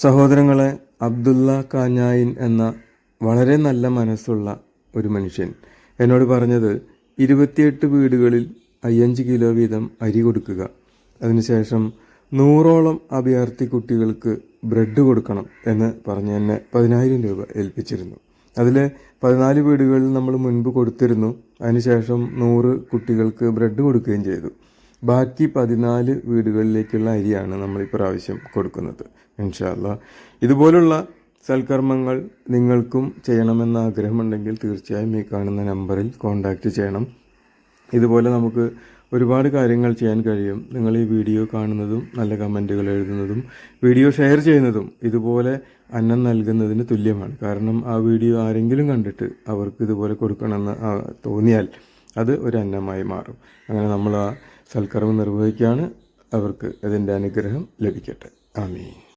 സഹോദരങ്ങളെ അബ്ദുള്ള കാഞ്ഞായിൻ എന്ന വളരെ നല്ല മനസ്സുള്ള ഒരു മനുഷ്യൻ. എന്നോട് പറഞ്ഞത് ഇരുപത്തിയെട്ട് വീടുകളിൽ അയ്യഞ്ച് കിലോ വീതം അരി കൊടുക്കുക. അതിനുശേഷം നൂറോളം അഭയാർത്ഥി കുട്ടികൾക്ക് ബ്രെഡ് കൊടുക്കണം എന്ന് പറഞ്ഞ് എന്നെ പതിനായിരം രൂപ ഏൽപ്പിച്ചിരുന്നു. അതിൽ പതിനാല് വീടുകളിൽ നമ്മൾ മുൻപ് കൊടുത്തിരുന്നു. അതിനുശേഷം നൂറ് കുട്ടികൾക്ക് ബ്രെഡ് കൊടുക്കുകയും ചെയ്തു. ബാക്കി പതിനാല് വീടുകളിലേക്കുള്ള അരിയാണ് നമ്മൾ ഇപ്രാവശ്യം കൊടുക്കുന്നത്. ഇൻഷാല്ല ഇതുപോലുള്ള സൽക്കർമ്മങ്ങൾ നിങ്ങൾക്കും ചെയ്യണമെന്ന ആഗ്രഹമുണ്ടെങ്കിൽ തീർച്ചയായും ഈ കാണുന്ന നമ്പറിൽ കോൺടാക്റ്റ് ചെയ്യണം. ഇതുപോലെ നമുക്ക് ഒരുപാട് കാര്യങ്ങൾ ചെയ്യാൻ കഴിയും. നിങ്ങൾ ഈ വീഡിയോ കാണുന്നതും നല്ല കമന്റുകൾ എഴുതുന്നതും വീഡിയോ ഷെയർ ചെയ്യുന്നതും ഇതുപോലെ അന്നം നൽകുന്നതിന് തുല്യമാണ്. കാരണം ആ വീഡിയോ ആരെങ്കിലും കണ്ടിട്ട് അവർക്ക് ഇതുപോലെ കൊടുക്കണമെന്ന് തോന്നിയാൽ അത് ഒരു അന്നമായി മാറും. അങ്ങനെ നമ്മൾ ആ സൽക്കർമ്മം നിർവഹിക്കുകയാണ്. അവർക്ക് അതിന്റെ അനുഗ്രഹം ലഭിക്കട്ടെ. ആമീൻ.